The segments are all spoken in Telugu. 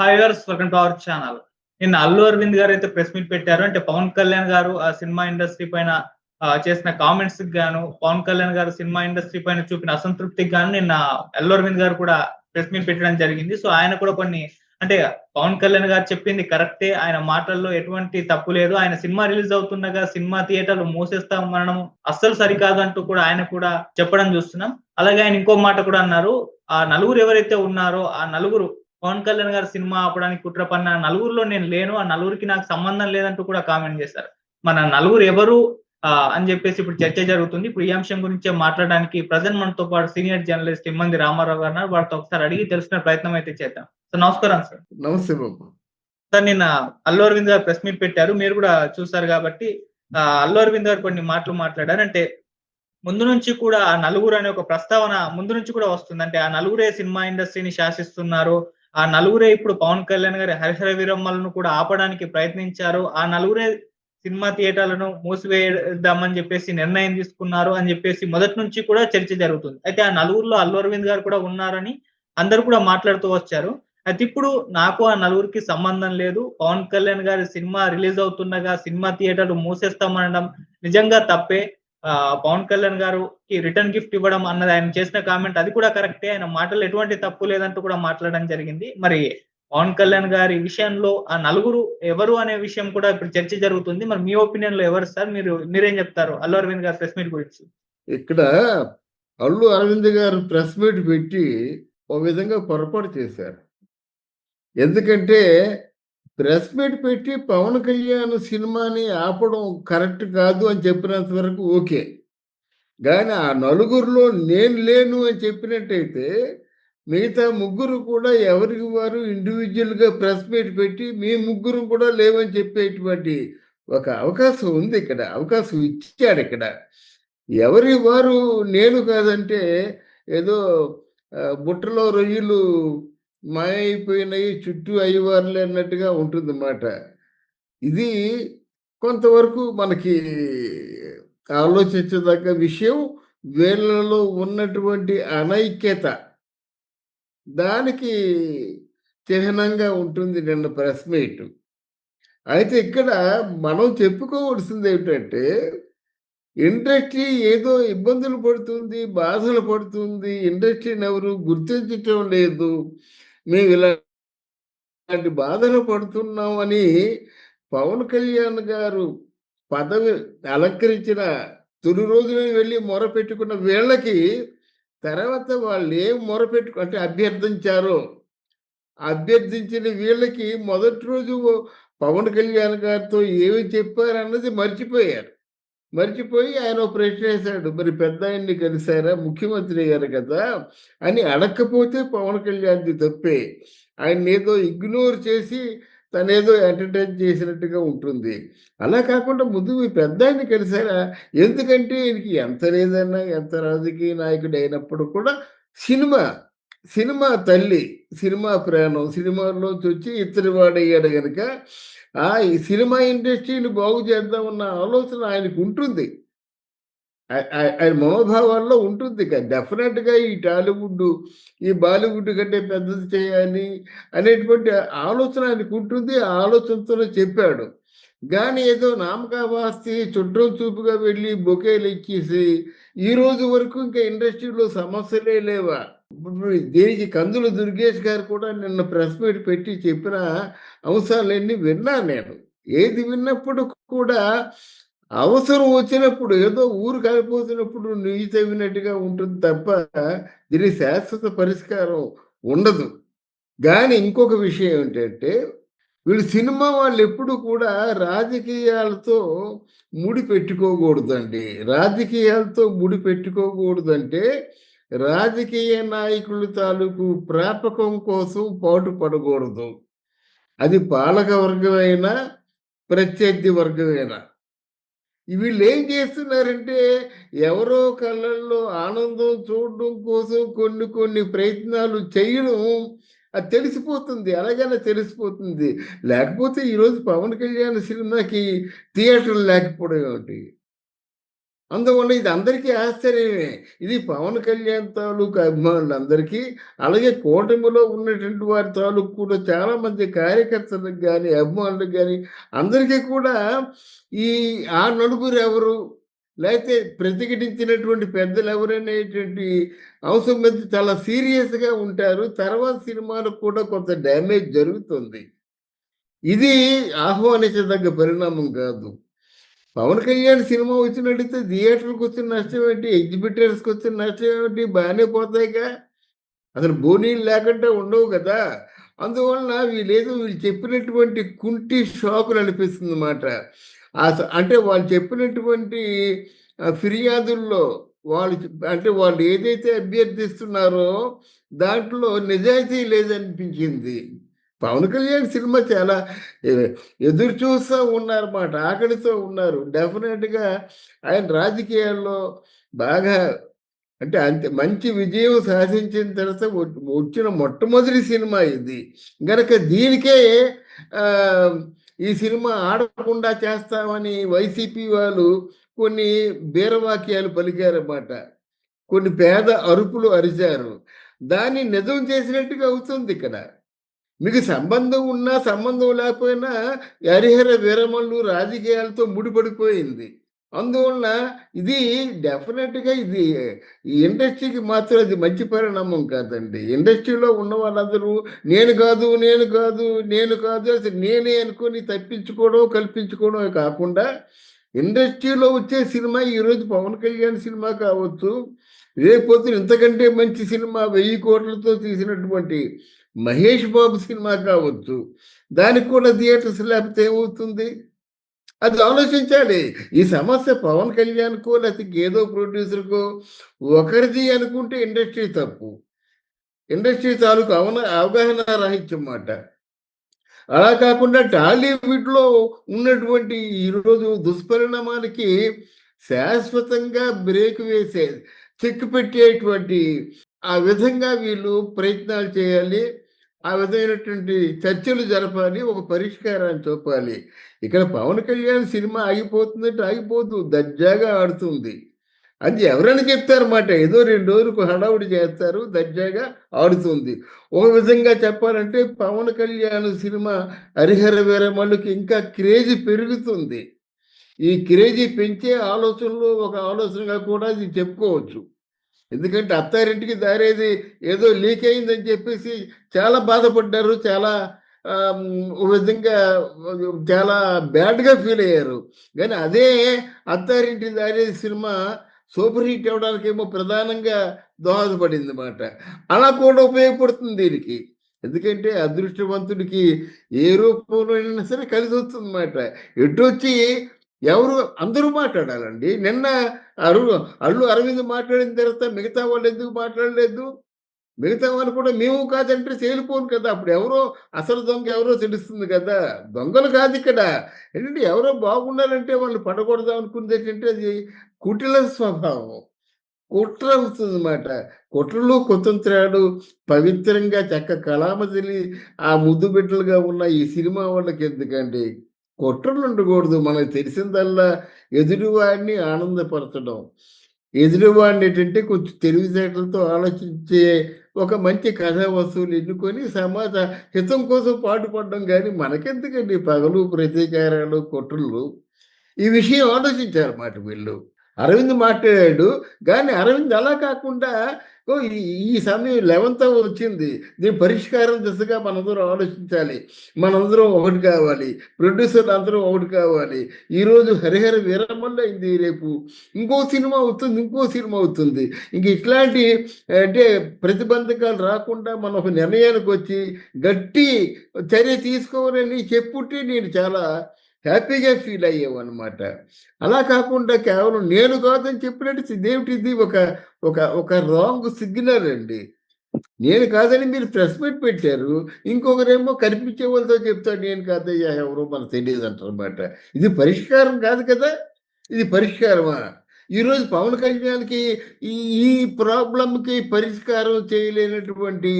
హాయ్ గారు వెల్కమ్ టు అవర్ ఛానల్ నిన్న అల్లు అరవింద్ గారు అయితే ప్రెస్ మీట్ పెట్టారు. అంటే పవన్ కళ్యాణ్ గారు ఆ సినిమా ఇండస్ట్రీ పైన చేసిన కామెంట్స్ గాను పవన్ కళ్యాణ్ గారు సినిమా ఇండస్ట్రీ పైన చూపిన అసంతృప్తికి గాను నిన్న అల్లు అరవింద్ గారు కూడా ప్రెస్ మీట్ పెట్టడం జరిగింది. సో ఆయన కూడా కొన్ని అంటే పవన్ కళ్యాణ్ గారు చెప్పింది కరెక్టే. ఆయన మాటల్లో ఎటువంటి తప్పు లేదు. ఆయన సినిమా రిలీజ్ అవుతుండగా సినిమా థియేటర్లు మూసేస్తాం మనం అస్సలు సరికాదు అంటూ కూడా ఆయన కూడా చెప్పడం చూస్తున్నాం. అలాగే ఆయన ఇంకో మాట కూడా అన్నారు. ఆ నలుగురు ఎవరైతే ఉన్నారో ఆ నలుగురు పవన్ కళ్యాణ్ గారు సినిమా ఆపడానికి కుట్ర పన్న నలుగురిలో నేను లేను. ఆ నలుగురికి నాకు సంబంధం లేదంటూ కూడా కామెంట్ చేశారు. మన నలుగురు ఎవరు అని చెప్పేసి ఇప్పుడు చర్చ జరుగుతుంది. ఇప్పుడు ఈ అంశం గురించే మాట్లాడడానికి ప్రజెంట్ మనతో పాటు సీనియర్ జర్నలిస్ట్ ఇమ్మంది రామారావు గారు. వారితో ఒకసారి అడిగి తెలుసుకునే ప్రయత్నం అయితే చేద్దాం. సార్ నమస్కారం సార్. నమస్తే బాబు. సార్ నిన్న అల్లు అరవింద్ గారు ప్రెస్ మీట్ పెట్టారు. మీరు కూడా చూసారు కాబట్టి ఆ, అల్లు అరవింద్ గారు కొన్ని మాటలు మాట్లాడారు. అంటే ముందు నుంచి కూడా ఆ నలుగురు అనే ఒక ప్రస్తావన ముందు నుంచి కూడా వస్తుంది. అంటే ఆ నలుగురే సినిమా ఇండస్ట్రీని శాసిస్తున్నారు. ఆ నలుగురే ఇప్పుడు పవన్ కళ్యాణ్ గారి హరిహర వీరమ్మలను కూడా ఆపడానికి ప్రయత్నించారు. ఆ నలుగురే సినిమా థియేటర్లను మూసివేద్దామని చెప్పేసి నిర్ణయం తీసుకున్నారు అని చెప్పేసి మొదటి నుంచి కూడా చర్చ జరుగుతుంది. అయితే ఆ నలుగురిలో అల్లు అరవింద్ గారు కూడా ఉన్నారని అందరూ కూడా మాట్లాడుతూ వచ్చారు. అయితే ఇప్పుడు నాకు ఆ నలుగురికి సంబంధం లేదు. పవన్ కళ్యాణ్ గారి సినిమా రిలీజ్ అవుతుండగా సినిమా థియేటర్లు మూసేస్తామనడం నిజంగా తప్పే. పవన్ కళ్యాణ్ గారు రిటర్న్ గిఫ్ట్ ఇవ్వడం అన్నది ఆయన చేసిన కామెంట్ అది కూడా కరెక్టే. ఆయన మాటలు ఎటువంటి తప్పు లేదంటూ కూడా మాట్లాడడం జరిగింది. మరి పవన్ కళ్యాణ్ గారి విషయంలో ఆ నలుగురు ఎవరు అనే విషయం కూడా ఇప్పుడు చర్చ జరుగుతుంది. మరి మీ ఒపీనియన్లో ఎవరు సార్? మీరు మీరేం చెప్తారు? అల్లు అరవింద్ గారి ప్రెస్ మీట్ గురించి. ఇక్కడ అల్లు అరవింద్ గారు ప్రెస్ మీట్ పెట్టి ఒక విధంగా పొరపాటు చేశారు. ఎందుకంటే ప్రెస్ మీట్ పెట్టి పవన్ కళ్యాణ్ సినిమాని ఆపడం కరెక్ట్ కాదు అని చెప్పినంత వరకు ఓకే. కానీ ఆ నలుగురిలో నేను లేను అని చెప్పినట్టయితే మిగతా ముగ్గురు కూడా ఎవరికి వారు ఇండివిజువల్గా ప్రెస్ మీట్ పెట్టి మీ ముగ్గురు కూడా లేవని చెప్పేటువంటి ఒక అవకాశం ఉంది ఇక్కడ అవకాశం ఇచ్చాడు ఇక్కడ. ఎవరి వారు నేను కాదంటే ఏదో బుట్టలో రొయ్యలు మాయైపోయినాయి చుట్టూ అయ్యవారులే అన్నట్టుగా ఉంటుంది అన్నమాట ఇది కొంతవరకు మనకి ఆలోచించదగ్గ విషయం వీళ్ళలో ఉన్నటువంటి అనైక్యత దానికి చిహ్నంగా ఉంటుంది నిన్న ప్రెస్ మీట్. అయితే ఇక్కడ మనం చెప్పుకోవాల్సింది ఏమిటంటే ఇండస్ట్రీ ఏదో ఇబ్బందులు పడుతుంది బాధలు పడుతుంది ఇండస్ట్రీని ఎవరు గుర్తించటం లేదు. మేము ఇలా ఇలాంటి బాధలు పడుతున్నామని పవన్ కళ్యాణ్ గారు పదవి అలంకరించిన తొలి రోజునే వెళ్ళి మొర పెట్టుకున్న వీళ్ళకి తర్వాత వాళ్ళు ఏం మొర పెట్టుకు అంటే అభ్యర్థించారో అభ్యర్థించిన వీళ్ళకి మొదటి రోజు పవన్ కళ్యాణ్ గారితో ఏమి చెప్పారన్నది మర్చిపోయారు. మర్చిపోయి ఆయన ప్రశ్న వేశాడు. మరి పెద్ద ఆయన్ని కలిశారా? ముఖ్యమంత్రి అయ్యారు కదా? అని అడగకపోతే పవన్ కళ్యాణ్ది తప్పే. ఆయన ఏదో ఇగ్నోర్ చేసి తనేదో ఎంటర్టైన్ చేసినట్టుగా ఉంటుంది. అలా కాకుండా ముందు మీ పెద్ద ఆయన కలిసారా ఎందుకంటే ఈయనకి ఎంత లేదన్నా ఎంత రాజకీయ నాయకుడు అయినప్పుడు కూడా సినిమా సినిమా తల్లి సినిమా ప్రాణం సినిమాలోంచి వచ్చి ఇతరి వాడయ్యాడు కనుక ఈ సినిమా ఇండస్ట్రీని బాగు చేద్దామన్న ఆలోచన ఆయనకు ఉంటుంది. ఆయన మనోభావాల్లో ఉంటుంది. డెఫినెట్గా ఈ టాలీవుడ్ ఈ బాలీవుడ్ కంటే పెద్దది చేయాలి అనేటువంటి ఆలోచన ఆయనకు ఉంటుంది. ఆ ఆలోచనతోనే చెప్పాడు. కానీ ఏదో నామకావాస్తి చుట్టం చూపుగా వెళ్ళి బొకేలు ఇచ్చేసి ఈ రోజు వరకు ఇంకా ఇండస్ట్రీలో సమస్యలే లేవా? దీనికి కందుల దుర్గేష్ గారు కూడా నిన్న ప్రెస్ మీట్ పెట్టి చెప్పిన అంశాలన్నీ విన్నాను నేను. ఏది విన్నప్పుడు కూడా అవసరం వచ్చినప్పుడు ఏదో ఊరు కాలిపోతున్నప్పుడు నుయ్యి తవ్వినట్టుగా ఉంటుంది తప్ప దీని శాశ్వత పరిష్కారం ఉండదు. కానీ ఇంకొక విషయం ఏంటంటే వీళ్ళు సినిమా వాళ్ళు ఎప్పుడు కూడా రాజకీయాలతో ముడి పెట్టుకోకూడదండి రాజకీయాలతో ముడి పెట్టుకోకూడదంటే రాజకీయ నాయకులు తాలూకు ప్రాపకం కోసం పాటు పడకూడదు. అది పాలక వర్గమైనా ప్రత్యర్థి వర్గమైనా వీళ్ళు ఏం చేస్తున్నారంటే ఎవరో కళ్ళల్లో ఆనందం చూడడం కోసం కొన్ని కొన్ని ప్రయత్నాలు చేయడం అది తెలిసిపోతుంది. అలాగనే తెలిసిపోతుంది. లేకపోతే ఈరోజు పవన్ కళ్యాణ్ సినిమాకి థియేటర్లు లేకపోవడం ఏమిటి? అందువల్ల ఇది అందరికీ ఆశ్చర్యమే. ఇది పవన్ కళ్యాణ్ తాలూకు అభిమానులందరికీ అలాగే కూటమిలో ఉన్నటువంటి వారి తాలూకు కూడా చాలా మంది కార్యకర్తలకు కానీ అభిమానులకు కానీ అందరికీ కూడా ఈ ఆ నలుగురు ఎవరు లేకపోతే ప్రతిఘటించినటువంటి పెద్దలు ఎవరనేటువంటి అంశం మీద చాలా సీరియస్గా ఉంటారు. తర్వాత సినిమాలకు కూడా కొంత డ్యామేజ్ జరుగుతుంది. ఇది ఆహ్వానించదగ్గ పరిణామం కాదు. పవన్ కళ్యాణ్ సినిమా వచ్చినట్టయితే థియేటర్కి వచ్చిన నష్టం ఏంటి? ఎగ్జిబిటర్స్కి వచ్చిన నష్టం ఏమిటి? బాగానే పోతాయిగా. అసలు బోనీలు లేకుండా ఉండవు కదా. అందువలన వీళ్ళేదో వీళ్ళు చెప్పినటువంటి కుంటి షాకులు అనిపిస్తుంది అన్నమాట అంటే వాళ్ళు చెప్పినటువంటి ఫిర్యాదుల్లో వాళ్ళు అంటే వాళ్ళు ఏదైతే అభ్యర్థిస్తున్నారో దాంట్లో నిజాయితీ లేదనిపించింది. పవన్ కళ్యాణ్ సినిమా చాలా ఎదురు చూస్తూ ఉన్నారన్నమాట ఆకలితో ఉన్నారు. డెఫినెట్గా ఆయన రాజకీయాల్లో బాగా అంటే అంతే మంచి విజయం సాధించిన తర్వాత వచ్చిన మొట్టమొదటి సినిమా ఇది. గనక దీనికే ఈ సినిమా ఆడకుండా చేస్తామని వైసీపీ వాళ్ళు కొన్ని బీరవాక్యాలు పలికారన్నమాట కొన్ని పేద అరుపులు అరిచారు. దాన్ని నిజం చేసినట్టుగా అవుతుంది ఇక్కడ. మీకు సంబంధం ఉన్నా సంబంధం లేకపోయినా హరిహర వీరమల్లు రాజకీయాలతో ముడిపడిపోయింది. అందువలన ఇది డెఫినెట్గా ఇది ఈ ఇండస్ట్రీకి మాత్రం అది మంచి పరిణామం కాదండి. ఇండస్ట్రీలో ఉన్న వాళ్ళందరూ నేను కాదు నేను కాదు నేను కాదు అసలు నేనే అనుకొని తప్పించుకోవడం కల్పించుకోవడమే కాకుండా ఇండస్ట్రీలో వచ్చే సినిమా ఈరోజు పవన్ కళ్యాణ్ సినిమా కావచ్చు రేపొద్దు ఇంతకంటే మంచి సినిమా వెయ్యి కోట్లతో తీసినటువంటి మహేష్ బాబు సినిమా కావచ్చు దానికి కూడా థియేటర్స్ లేకపోతే ఏమవుతుంది? అది ఆలోచించాలి. ఈ సమస్య పవన్ కళ్యాణ్కో లేకపోతే ఏదో ప్రొడ్యూసర్కో ఒకరిది అనుకుంటే ఇండస్ట్రీ తప్పు. ఇండస్ట్రీ తాలూకు అవన అవగాహన రాహిత్యం మాట అలా కాకుండా టాలీవుడ్లో ఉన్నటువంటి ఈరోజు దుష్పరిణామానికి శాశ్వతంగా బ్రేక్ వేసే చెక్ పెట్టేటువంటి ఆ విధంగా వీళ్ళు ప్రయత్నాలు చేయాలి. ఆ విధమైనటువంటి చర్చలు జరపాలి ఒక పరిష్కారాన్ని చూపాలి. ఇక్కడ పవన్ కళ్యాణ్ సినిమా ఆగిపోతుందంటే ఆగిపోతూ దర్జాగా ఆడుతుంది. అది ఎవరైనా చెప్తారన్నమాట ఏదో రెండు రోజులకు హడావుడి చేస్తారు దర్జాగా ఆడుతుంది. ఒక విధంగా చెప్పాలంటే పవన్ కళ్యాణ్ సినిమా హరిహర వీరమల్లుకి ఇంకా క్రేజ్ పెరుగుతుంది. ఈ క్రేజీ పెంచే ఆలోచనలో ఒక ఆలోచనగా కూడా ఇది చెప్పుకోవచ్చు. ఎందుకంటే అత్తారింటికి దారేది ఏదో లీక్ అయిందని చెప్పేసి చాలా బాధపడ్డారు చాలా ఒక విధంగా చాలా బ్యాడ్గా ఫీల్ అయ్యారు. కానీ అదే అత్తారింటి దారేది సినిమా సూపర్ హిట్ అవ్వడానికి ఏమో ప్రధానంగా దోహదపడింది అన్నమాట అలా కూడా ఉపయోగపడుతుంది దీనికి. ఎందుకంటే అదృష్టవంతుడికి ఏ రూపంలో అయినా సరే కలిసి వస్తుంది అన్నమాట ఎటు వచ్చి ఎవరు? అందరూ మాట్లాడాలండి. నిన్న అరు అల్లు అరవింద్ మాట్లాడిన తర్వాత మిగతా వాళ్ళు ఎందుకు మాట్లాడలేదు? మిగతా వాళ్ళు కూడా మేము కాదంటే తేలిపోను కదా. అప్పుడు ఎవరో అసలు దొంగ ఎవరో తెలుస్తుంది కదా. దొంగలు కాదు ఇక్కడ. ఏంటంటే ఎవరో బాగుండాలంటే వాళ్ళు పడకూడదు అనుకుంది ఏంటంటే అది కుటిల స్వభావం. కుట్ర అవుతుందన్నమాట కుట్రలు కుతంత్రాలు పవిత్రంగా చక్క కళామతిని ఆ ముద్దు బిడ్డలుగా ఉన్న ఈ సినిమా వాళ్ళకి ఎందుకండి? కుట్రలు ఉండకూడదు మనకు తెలిసిందల్లా ఎదుటివాడిని ఆనందపరచడం. ఎదుటివాడిని ఏంటంటే కొంచెం తెలివితేటలతో ఆలోచించే ఒక మంచి కథా వస్తువులు ఎన్నుకొని సమాజ హితం కోసం పాటుపడడం కానీ మనకెందుకండి పగలు ప్రతీకారాలు కుట్రలు? ఈ విషయం ఆలోచించారు మాట వీళ్ళు. అరవింద్ మాట్లాడాడు. కానీ అరవింద్ అలా కాకుండా ఈ ఈ సమయం లెవెన్త్ వచ్చింది. దీని పరిష్కారం దిశగా మనందరం ఆలోచించాలి. మనందరం ఒకటి కావాలి. ప్రొడ్యూసర్లు అందరం ఒకటి కావాలి. ఈరోజు హరిహర వీరమల్ల అయింది రేపు. ఇంకో సినిమా అవుతుంది ఇంకో సినిమా అవుతుంది ఇంక ఇట్లాంటి అంటే ప్రతిబంధకాలు రాకుండా మనం ఒక నిర్ణయానికి వచ్చి గట్టి చర్య తీసుకోవాలని చెప్పుంటే నేను చాలా హ్యాపీగా ఫీల్ అయ్యావు అనమాట అలా కాకుండా కేవలం నేను కాదని చెప్పినట్టు ఇదేమిటిది ఒక ఒక ఒక రాంగ్ సిగ్నల్ అండి. నేను కాదని మీరు ప్రెస్ మీట్ పెట్టారు ఇంకొకరేమో కనిపించే వాళ్ళతో చెప్తాడు నేను కాదయ్యా ఎవరో మనకు తెలియదు అంటారు అనమాట ఇది పరిష్కారం కాదు కదా? ఇది పరిష్కారమా? ఈరోజు పవన్ కళ్యాణ్కి ఈ ప్రాబ్లంకి పరిష్కారం చేయలేనటువంటి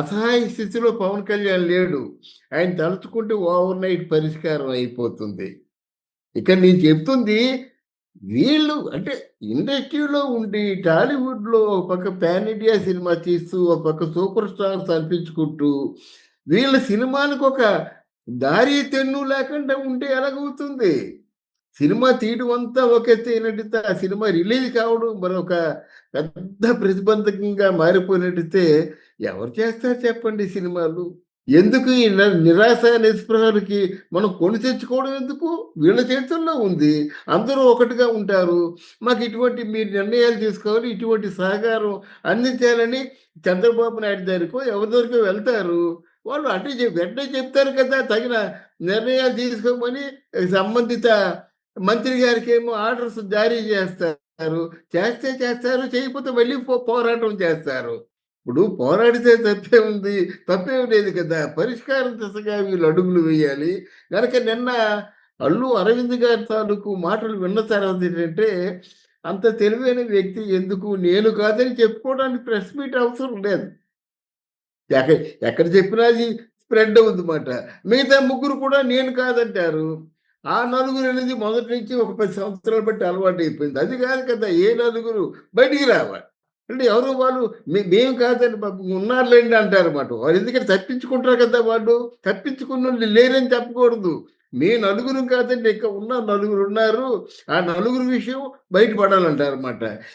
అసహాయ స్థితిలో పవన్ కళ్యాణ్ లేడు ఆయన తలుచుకుంటే ఓవర్ నైట్ పరిష్కారం అయిపోతుంది ఇక్కడ నేను చెప్తుంది వీళ్ళు అంటే ఇండస్ట్రీలో ఉండి టాలీవుడ్‌లో ఒక పక్క పాన్ ఇండియా సినిమా తీస్తూ, ఒక పక్క సూపర్ స్టార్స్ అనిపించుకుంటూ, వీళ్ళ సినిమాలకు ఒక దారి తెన్ను లేకుండా ఉంటే ఎలాగవుతుంది? సినిమా తీయడం అంతా ఒకే ఎత్తు ఆ సినిమా రిలీజ్ కావడం మరొక పెద్ద ప్రతిబంధకంగా మారిపోయినట్టయితే ఎవరు చేస్తారు చెప్పండి సినిమాలు? ఎందుకు ఈ నిరాశ, నిస్పృహలకి మనం కొని తెచ్చుకోవడం ఎందుకు? వీళ్ళ చేతుల్లో ఉంది. అందరూ ఒకటిగా ఉంటారు. మాకు ఇటువంటి మీరు నిర్ణయాలు తీసుకోవాలి, ఇటువంటి సహకారం అందించాలని చంద్రబాబు నాయుడు దగ్గరికో, ఎవరి దగ్గరికో వెళ్తారు. వాళ్ళు అంటే వెంటనే చెప్తారు కదా! తగిన నిర్ణయాలు తీసుకోమని సంబంధిత మంత్రి గారికేమో ఆర్డర్స్ జారీ చేస్తారు. చేస్తే చేస్తారు, చేయకపోతే మళ్ళీ పోరాటం చేస్తారు. ఇప్పుడు పోరాడితే తప్పే ఉంది తప్పే లేదు కదా! పరిష్కారం దిశగా వీళ్ళు అడుగులు వేయాలి. కనుక నిన్న అల్లు అరవింద్ గారి తాలూకు మాటలు విన్న తర్వాత ఏంటంటే, అంత తెలివైన వ్యక్తి ఎందుకు నేను కాదని చెప్పుకోవడానికి ప్రెస్ మీట్ అవసరం లేదు. ఎక ఎక్కడ చెప్పినా అది స్ప్రెడ్ అవుతుందన్నమాట మిగతా ముగ్గురు కూడా నేను కాదంటారు. ఆ నలుగురు అనేది మొదటి నుంచి ఒక పది సంవత్సరాలు బట్టి అలవాటు అయిపోయింది అది కాదు కదా! ఏ నలుగురు బయటికి రావాలి. అంటే ఎవరు వాళ్ళు మేము కాదండి ఉన్నారులేండి అంటారు అంటారన్నమాట. వారు ఎందుకంటే తప్పించుకుంటారు కదా వాళ్ళు. తప్పించుకున్న లేరని చెప్పకూడదు. మీ నలుగురం కాదండి ఇంకా ఉన్న నలుగురు ఉన్నారు ఆ నలుగురు విషయం బయట పడాలంటారన్నమాట.